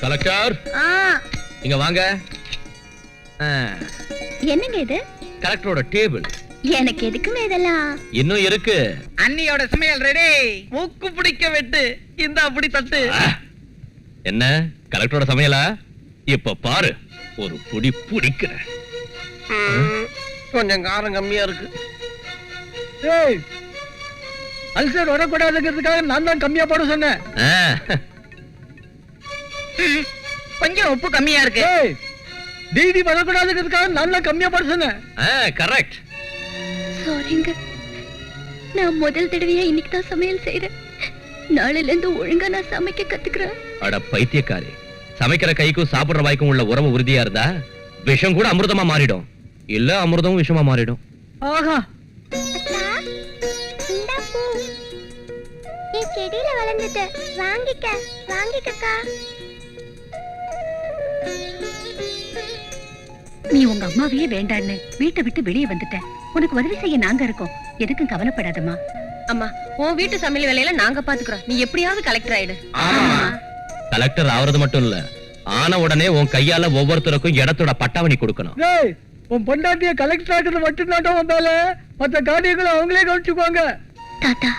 Collector? ஆ, இங்க வாங்க. என்னங்க இது? கலெக்டரோட டேபிள். எனக்கு எதுக்குமே இதெல்லாம்? இன்னும் இருக்கு. அண்ணியோட சமையல் ரெடி மூக்கு பிடிக்க வெட்டு இந்த அப்படி தட்டு. என்ன? கலெக்டரோட சமையலா? இப்ப பாரு. ஒரு புடி புடிக்கிறேன் கொஞ்சம் காரம் கம்மியா இருக்கு. ஏய் அல்சர் வரக்கூடாதுங்கிறதுக்காக நான் தான் கம்மியா போட சொன்னேன். கொஞ்சம் உப்பு கம்மியா இருக்கு. டிடி வரக்கூடாதுங்கிறதுக்காக நான் தான் கம்மியா போட சொன்னேன் ஆ, கரெக்ட் சாரிங்க நான் முதல் தடவையா இன்னைக்கு தான் சமையல் செய்யறேன் நாளையில இருந்து ஒழுங்கா நான் சமைக்க கத்துக்கிறேன். அட பைத்தியக்காரி சமைக்கிற கைக்கும் சாப்பிடுற வாய்க்கும் உள்ள உறவு உறுதியா இருந்தா விஷம் கூட அமிர்தமா மாறிடும். இல்ல அமிர்தமும் விஷமா மாறிடும். ஆஹா. செடியில வளர்ந்தது வாங்கிக்க வாங்கிக்கக்கா. நீ உங்க அம்மாவையே வேண்டான்னு வீட்டை விட்டு வெளியே வந்துட்ட. உனக்கு உதவி செய்ய நாங்க இருக்கோம். எதுக்கும் கவலைப்படாதம்மா. அம்மா உன் வீட்டு சமையல் வேலையில நாங்க பாத்துக்கிறோம். நீ எப்படியாவது கலெக்டர் ஆயிடு. கலெக்டர் ஆவறது மட்டும் இல்ல. ஆன உடனே உன் கையால ஒவ்வொருத்தருக்கும் இடத்தோட பட்டாவணி கொடுக்கணும். உன் பொண்டாட்டிய கலெக்டர் ஆக்குறது மட்டும் தான் வந்தால மத்த காரியங்களை அவங்களே கவனிச்சுக்குவாங்க. தாத்தா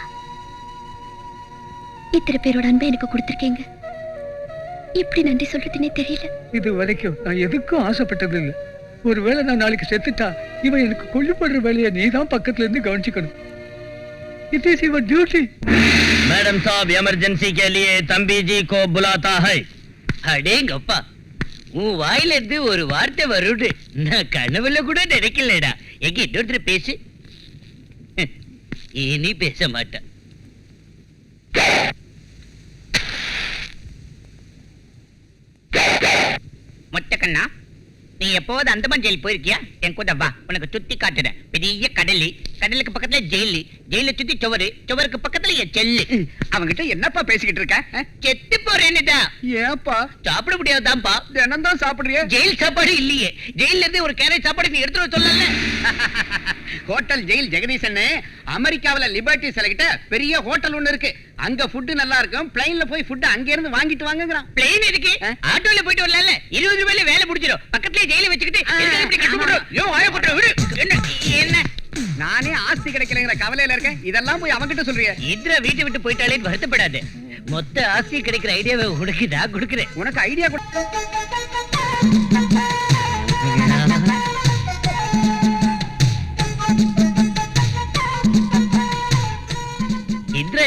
இத்தனை பேரோட அன்பை எனக்கு கொடுத்திருக்கீங்க. எப்படி நன்றி சொல்றதுன்னே தெரியல. இது வரைக்கும் நான் எதுக்கும் ஆசைப்பட்டது இல்லை ஒருவேளை நான் நாளைக்கு செத்துட்டா இவன் எனக்கு கொல்லுப்படுற வேலையை நீ பக்கத்துல இருந்து கவனிச்சுக்கணும். It is your duty madam சாப் எமர்ஜென்சி கே லியே தம்பி ஜி கோ புலாதா ஹை. அடேங்கப்பா உன் வாயில இருந்து ஒரு வார்த்தை வருடு நான் கனவுல கூட நினைக்கலடா. எங்க இன்னொருத்தர் பேசு. இனி பேச மாட்டேன். மொட்டக்கண்ணா நீ எப்போது அந்தமான் ஜெயில் போயிருக்கியா? என் கூட வா. உனக்கு சுத்தி காட்டுறேன். பெரிய கடலி. கடலுக்கு பக்கத்துல ஜெயிலு. ஜெயில சுத்தி சுவரு. சுவருக்கு பக்கத்துல என் செல்லு. அவங்கிட்ட என்னப்பா பேசிக்கிட்டு இருக்க? செத்து போறேன்னுடா ஏப்பா? சாப்பிட முடியாதாம்பா. தினம் தான் சாப்பிடுறிய? ஜெயில் சாப்பாடு இல்லையே. ஜெயில இருந்து ஒரு கேரட் சாப்பாடு நீ எடுத்துட்டு சொல்லல ஹோட்டல் ஜெயில் ஜெகதீசன் அமெரிக்காவுல லிபர்ட்டி சிலைகிட்ட பெரிய ஹோட்டல் ஒண்ணு இருக்கு. அங்க ஃபுட் நல்லா இருக்கும். பிளைன்ல போய் ஃபுட் அங்க இருந்து வாங்கிட்டு வாங்குறான் பிளேன் ஆ? ஆட்டோல போயிட்டு வரல இருபது ரூபாயில வேலை முடிச்சிடும் பக்கத்துலயே ஜெயில வச்சுக்கிட்டு எதுக்கு. என்ன? நானே ஆஸ்தி கிடைக்கலங்கிற கவலையில இருக்கேன். இதெல்லாம் போய் அவங்கிட்ட சொல்றிய. இந்திரா வீட்டை விட்டு போயிட்டாலே வருத்தப்படாது. மொத்த ஆஸ்தி கிடைக்கிற ஐடியாவை உனக்கு நான் கொடுக்குறேன். உனக்கு ஐடியா கொடு.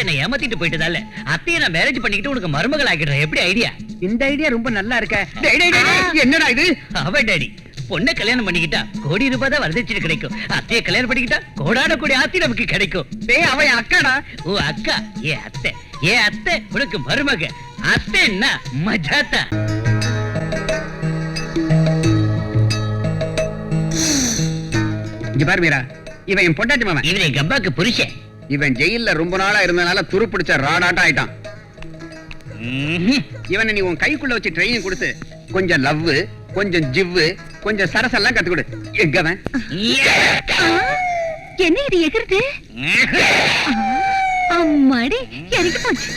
என்னை ஏமாத்திட்டு போயிட்டதால அத்தையை நான் மேரேஜ் பண்ணிக்கிட்டு உனக்கு மருமகள் ஆக்கிடுறேன் எப்படி ஐடியா இந்த ஐடியா ரொம்ப நல்லா இருக்க. என்னடா இது? அவ டாடி பொண்ணை கல்யாணம் பண்ணிக்கிட்டா கோடி ரூபாய் தான் வரதட்சணை கிடைக்கும். அத்தையை கல்யாணம் பண்ணிக்கிட்டா கோடான கோடி ஆஸ்தி நமக்கு கிடைக்கும். அவன் என் அக்காடா. ஓ அக்கா ஏ அத்தை ஏ அத்தை உனக்கு மருமக. அத்தை என்ன? மஜாத்தா. இங்க பாரு மீரா. இவன் என் பொண்டாட்டி மாமன். இவன் எங்க அப்பாக்கு புருஷன். இவன் ஜெயில்ல ரொம்ப நாளா இருந்தனால துரு பிடிச்ச ராடாட்டம் ஆயிட்டான். இவனை நீ உன் கைக்குள்ள வச்சு ட்ரைனிங் கொடுத்து கொஞ்சம் லவ் கொஞ்சம் ஜிவ்வு கொஞ்சம் சரசெல்லாம் கத்து கொடு எங்கவன் என்ன இது எகிருது? அம்மாடி எனக்கு போச்சு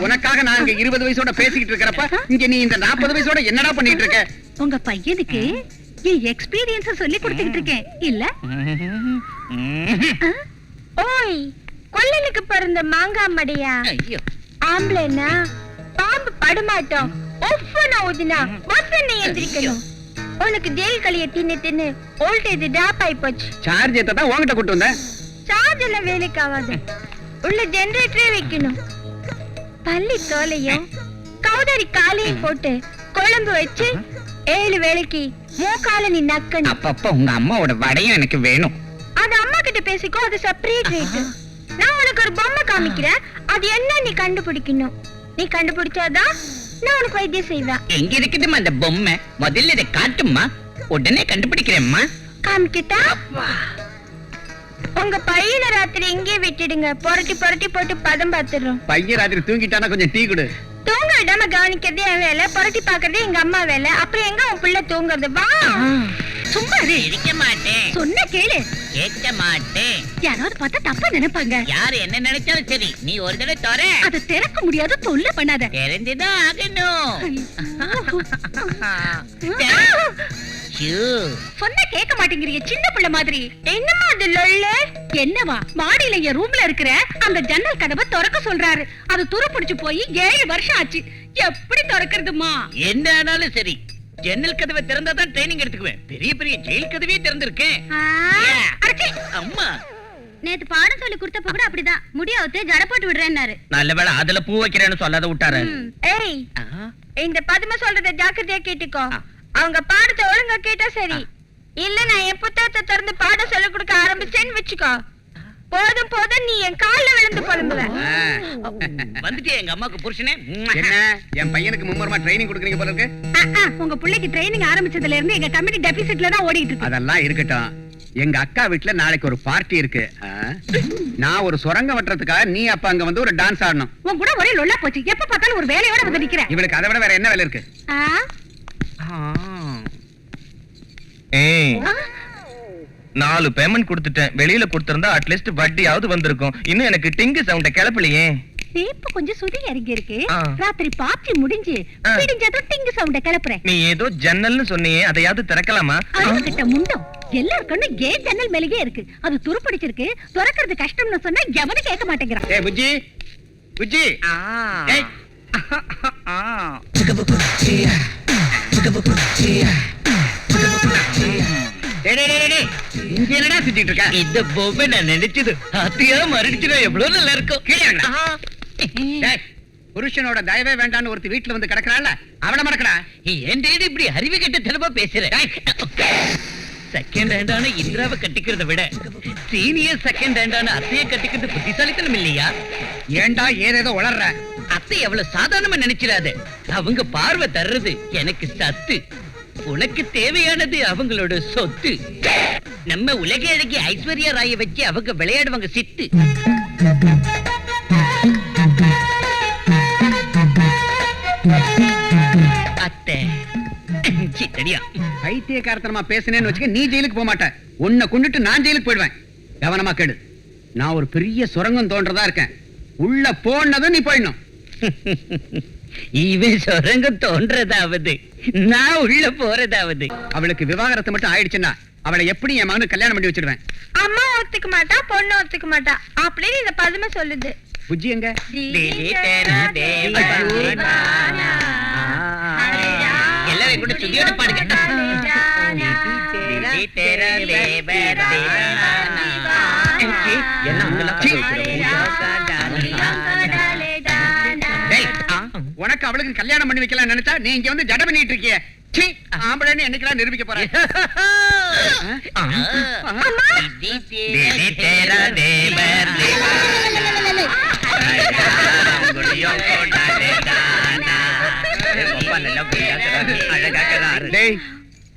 உனக்காக நான் இங்க இருபது வயசோட பேசிக்கிட்டு இருக்கிறப்ப இங்க நீ இந்த நாற்பது வயசோட என்னடா பண்ணிட்டு இருக்க? உங்க பையனுக்கு என் எக்ஸ்பீரியன்ஸ சொல்லி கொடுத்துக்கிட்டு இருக்கேன். இல்ல? ஓய் கொல்லனுக்கு பிறந்த மாங்காய் மடையா? ஐயோ. ஆம்பளைனா பாம்பு படுமாட்டோம். ஒஃப்னு ஊதினா ஒஃப்னு எந்திரிக்கணும். உனக்கு ஜெயில் களிய தின்னு தின்னு ஓல்டேஜ் டிராப் ஆயி போச்சு. சார்ஜ் ஏத்த தான் உன்கிட்ட கூட்டு வந்தேன். சார்ஜ் எல்லாம் வேலைக்கு ஆகாது. உள்ள ஜெனரேட்டரே வைக்கணும். பள்ளி தோலையும் கௌதரி காலையும் போட்டு குழம்பு வச்சு ஏழு வேளைக்கு மூக்கால நீ நக்கணும். அப்பப்ப உங்க அம்மாவோட வடையும் எனக்கு வேணும். அது அம்மா கிட்ட பேசிக்கோ அது செப்பரேட் ரேட் நான் உனக்கு ஒரு பொம்மை காமிக்கிறேன். அது என்ன நீ கண்டுபிடிக்கணும்? நீ கண்டுபிடிச்சாதான் நான் உனக்கு வைத்தியம் செய்வேன். எங்க இருக்குதுமா அந்த பொம்மை? முதல்ல இதை காட்டுமா உடனே கண்டுபிடிக்கிறேம்மா. காமிக்கிட்டா உங்க பையனை ராத்திரி இங்கே விட்டுடுங்க. புரட்டி புரட்டி போட்டு பதம் பார்த்துடுறோம். பையன் ராத்திரி தூங்கிட்டானா கொஞ்சம் டீ கொடு. கவனிக்கிறதே என் வேலை புரட்டி பாக்குறதே எங்க அம்மா வேலை. அப்புறம் எங்க உன் பிள்ளை தூங்குறது? வா. சும்மா இரு. சிரிக்க மாட்டேன். சொன்ன கேளு. கேட்க மாட்டேன். யாராவது பார்த்தா தப்பா நினைப்பாங்க. யாரு என்ன நினைச்சாலும் சரி நீ ஒரு தடவை தர அதை திறக்க முடியாது தொல்லை பண்ணாத. தெரிஞ்சுதான் ஆகணும். ஷூ. சொன்ன கேட்க மாட்டேங்கிறீங்க சின்ன பிள்ளை மாதிரி. என்னம்மா? அது என்னவா? மாடியில என் ரூம்ல இருக்கிற அந்த ஜன்னல் கதவை திறக்க சொல்றாரு. அது துரு பிடிச்சு போய் ஏழு வருஷம் ஆச்சு. எப்படி திறக்கிறதுமா? என்ன ஆனாலும் சரி. ஜன்னல் கதவை திறந்தா தான் ட்ரைனிங் எடுத்துக்குவேன். பெரிய பெரிய ஜெயில் கதவே திறந்திருக்கேன். அம்மா. நேத்து பாடம் சொல்லி கொடுத்தப்ப கூட அப்படிதான். முடியாவது ஜட போட்டு விடுறேன்னாரு. நல்ல வேளை அதுல பூ வைக்கிறேன்னு சொல்லாத விட்டாரு. ஏய் இந்த பதுமை சொல்றத ஜாக்கிரதையா கேட்டுக்கோ. அவங்க பாடத்தை ஒழுங்கா கேட்டா சரி. இல்ல நான் என் புத்தகத்தை திறந்து பாடம் சொல்லிக் கொடுக்க ஆரம்பிச்சேன்னு வச்சுக்கோ. போதும் போதும் நீ என் கால்ல விழுந்து புலம்புவ வந்துட்டே எங்க அம்மாக்கு புருஷனே? என்ன? என் பையனுக்கு மும்முரமா ட்ரைனிங் கொடுக்குறீங்க போல இருக்கு. உங்க பிள்ளைக்கு ட்ரைனிங் ஆரம்பிச்சதுல இருந்து எங்க கம்பெனி டெபிசிட்ல தான் ஓடிட்டு இருக்கு. அதெல்லாம் இருக்கட்டும். எங்க அக்கா வீட்ல நாளைக்கு ஒரு பார்ட்டி இருக்கு? நான் ஒரு சுரங்கம் வெட்டுறதுக்காக நீ அப்ப அங்க வந்து ஒரு டான்ஸ் ஆடணும். உன் கூட ஒரே லொல்லா போச்சு. எப்ப பார்த்தாலும் ஒரு வேலையோட வந்து நிக்கிறேன் இவளுக்கு அதை விட வேற என்ன வேலை இருக்கு? நாலு பேமெண்ட் கொடுத்துட்டேன். வெளியில கொடுத்திருந்தா அட்லீஸ்ட் வட்டியாவது வந்திருக்கும். இன்னும் எனக்கு டிங்கு சவுண்ட கிளப்பலையே. சேப்பு கொஞ்சம் சுதி இறங்கி இருக்கு. ஆ. ராத்திரி பார்ட்டி முடிஞ்சு. ஆ. பிடிஞ்சதும் டிங்கு சவுண்ட கிளப்புறேன். நீ ஏதோ ஜன்னல்னு சொன்னியே அதையாவது திறக்கலாமா? கிட்ட முண்டம். எல்லார் கண்ணும் ஏன் ஜன்னல் மேலேயே இருக்கு. அது துருப்பிடிச்சிருக்கு. திறக்கிறது கஷ்டம்னு சொன்னா எவனும் கேட்க மாட்டேங்கிறான். ஏ புஜ்ஜி. புஜ்ஜி. ஏய். டேய், டேய். இங்க என்னடா சுத்திட்டு இருக்க? இந்த பொம்மை நான் நினைச்சது. அத்தியா மறுடிச்சுனா எவ்வளவு நல்லா இருக்கும். கீழே இறங்குடா. டேய், புருஷனோட தயவே வேண்டான்னு ஒருத்தி வீட்டுல வந்து கிடக்குறாள் அவள மறக்கடா. ஏன் டேடி இப்படி அறிவு கெட்ட தினமா பேசுற. செகண்ட் ஹேண்டான இந்திராவை கட்டிக்கிறத விட சீனியர் செகண்ட் ஹேண்டான அத்தைய கட்டிக்கிறது புத்திசாலித்தனம் இல்லையா? ஏன்டா ஏதேதோ உளர்ற? அத்தை எவ்வளவு சாதாரணமா நினைச்சிடாத. அவங்க பார்வை தர்றது எனக்கு சத்து. உனக்கு தேவையானது அவங்களோட சொத்து. நம்ம உலக அழகி ஐஸ்வர்யா ராய வச்சு அவங்க விளையாடுவாங்க சித்து. அத்தை. சித்தடியா பைத்தியக்காரத்தனமா பேசுனேன்னு வச்சுக்க நீ ஜெயிலுக்கு போக மாட்ட. உன்னை கொண்டுட்டு நான் ஜெயிலுக்கு போயிடுவேன். கவனமா கேடு நான் ஒரு பெரிய சுரங்கம் தோன்றதா இருக்கேன். உள்ள போனதும் நீ போயிடணும். இவன் சுரங்கம் தோன்றதாவது. நான் உள்ள போறதாவது. அவளுக்கு விவாகரத்து மட்டும் ஆயிடுச்சுன்னா அவளை எப்படி என் மகனுக்கு கல்யாணம் பண்ணி வச்சிடுவேன்? அம்மா ஒத்துக்க மாட்டா பொண்ணு ஒத்துக்க மாட்டா. அப்படின்னு இந்த பதுமை சொல்லுது. புஜ்ஜி எங்க. எல்லாரும் கூட சுதியோட பாடுங்க என்ன அவளுக்கு கல்யாணம் பண்ணி வைக்கலாம் நினைச்சா நீ இங்க வந்து ஜட பண்ணிட்டு இருக்கிய. ஆம்பளைன்னு என்னைக்கெல்லாம் நிரூபிக்க போறேன்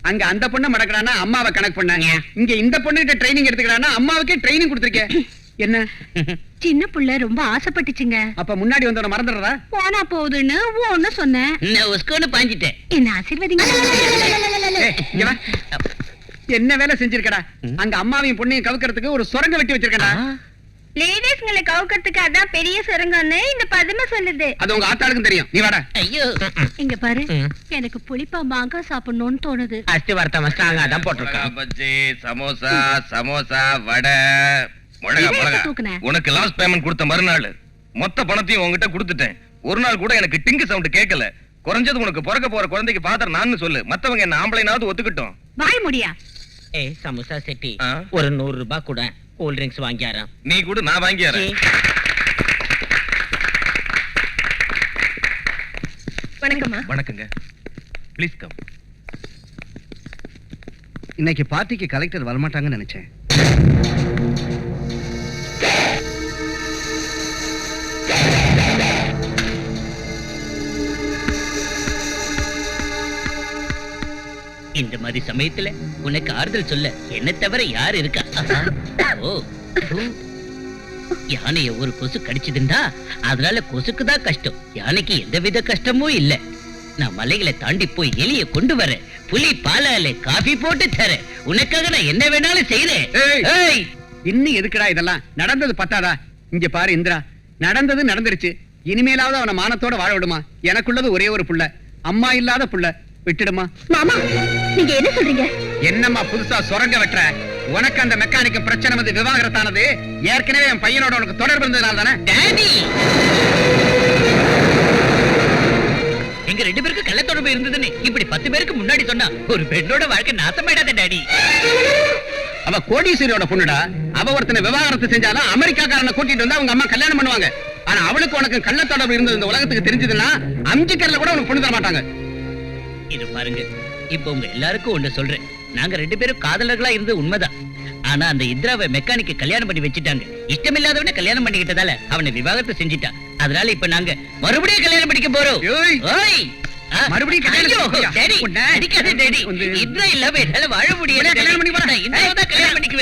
அங்க அந்த பொண்ணை மடக்கறானா அம்மாவை கணக்கு பண்ணாங்க? இங்க இந்த பொண்ணுகிட்ட ட்ரைனிங் எடுத்துக்கிறானா? அம்மாவுக்கே ட்ரைனிங் கொடுத்துருக்க. என்ன? சின்ன புள்ள ரொம்ப ஆசைப்பட்டுச்சுங்க. அப்ப முன்னாடி வந்தவன மறந்துடுறதா? போனா போகுதுன்னு ஒன்னு சொன்னேன். உஸ்கோன்னு பாஞ்சிட்டேன். என்ன ஆசீர்வதிங்க. என்ன வேலை செஞ்சிருக்கடா? அங்க அம்மாவையும் பொண்ணையும் கவுக்கிறதுக்கு ஒரு சுரங்க வெட்டி வச்சிருக்கடா. லேடிஸ்ங்களை கவுக்கிறதுக்கு அதான் பெரிய சுரங்கம்னு இந்த பதுமை சொல்லுது. அது உங்க ஆத்தாளுக்கும் தெரியும். நீ வாடா. ஐயோ. இங்க பாரு. எனக்கு புளிப்பா மாங்காய் சாப்பிடணும்னு தோணுது. அஸ்தி வார்த்தை மஸ்டாங்க அதான் போட்டிருக்கான். பஜ்ஜி சமோசா சமோசா வடை. உனக்கு லாஸ்ட் பேமெண்ட் கொடுத்த மறுநாள். மொத்த பணத்தையும் உன்கிட்ட கொடுத்துட்டேன். ஒரு நாள் கூட எனக்கு டிங்கு சவுண்ட் கேட்கல. குறைஞ்சது உனக்கு பிறக்க போற குழந்தைக்கு ஃபாதர் நான் சொல்லு. மத்தவங்க என்ன ஆம்பளைனாவது ஒத்துக்கிட்டோம். வாய் முடியா? ஏய் சமோசா செட்டி? ஒரு நூறு ரூபாய் கூட கூல் ட்ரிங்க்ஸ் வாங்கியாராம். நீ கூட நான் வாங்கியாரேன். வணக்கம்மா. வணக்கங்க. ப்ளீஸ் கம் இன்னைக்கு பார்ட்டிக்கு கலெக்டர் வரமாட்டாங்கன்னு நினைச்சேன். இந்த மாதிரி சமயத்துல உனக்கு ஆறுதல் சொல்ல என்ன தவிர யார் இருக்கா? ஓ. யானைய ஒரு கொசு கடிச்சதுண்டா? அதனால கொசுக்கு தான் கஷ்டம். யானைக்கு எந்த வித கஷ்டமும் இல்ல. நான் மலைகளை தாண்டி போய் எலிய கொண்டு வரேன் புலி பாலால காபி போட்டு தரேன் உனக்காக நான் என்ன வேணாலும் செய்யறேன் இன்னும் எதுக்குடா இதெல்லாம்? நடந்தது பத்தாதா? இங்க பாரு இந்திரா. நடந்தது நடந்துருச்சு. இனிமேலாவது அவன மானத்தோட வாழ விடுமா? எனக்குள்ளது ஒரே ஒரு புள்ள. அம்மா இல்லாத புள்ள. விட்டுடுமா? மாமா நீங்க என்ன சொல்றீங்க? என்னம்மா புதுசா சுரங்க வெட்டுற? உனக்கு அந்த மெக்கானிக் பிரச்சனை வந்து விவாகரத்தானது? ஏற்கனவே என் பையனோட உனக்கு தொடர்பு இருந்ததுனால தானே? டாடி! எங்க ரெண்டு பேருக்கு கள்ள தொடர்பு இருந்ததுன்னு இப்படி பத்து பேருக்கு முன்னாடி சொன்னா ஒரு பெண்ணோட வாழ்க்கை நாசமாயிடாத டாடி. அவ கோடீஸ்வரியோட பொண்ணுடா. அவ ஒருத்தனை விவாகரத்து செஞ்சாலும் அமெரிக்காக்காரனை கூட்டிட்டு வந்து அவங்க அம்மா கல்யாணம் பண்ணுவாங்க. ஆனா அவளுக்கு உனக்கு கள்ள தொடர்பு இருந்தது இந்த உலகத்துக்கு தெரிஞ்சதுன்னா அம்ஜிக்கர்ல கூட உனக்கு பொண்ணு தர மாட்டாங்க. இது பாருங்க. இப்ப உங்க எல்லாருக்கும் ஒண்ணு சொல்றேன். நாங்க ரெண்டு பேரும் காதலர்களா இருந்தது உண்மைதான். ஆனா அந்த இந்திராவை மெக்கானிக்க கல்யாணம் பண்ணி வச்சுட்டாங்க. இஷ்டமில்லாதவனை கல்யாணம் பண்ணிக்கிட்டதால அவனை விவாகரத்து செஞ்சிட்டா. அதனால இப்ப நாங்க மறுபடியும் கல்யாணம் பண்ணிக்க போறோம். ஓய். மறுபடியும் கல்யாணம் ஐயோ, பண்ணிக்கிறியா? டாடி, உன்னை- அடிக்காத டாடி. வந்து- இந்திரா இல்லாம என்னால வாழ உடனே கல்யாணம் பண்ணி இந்திராவை தான் கல்யாணம் பண்ணிக்குவேன்.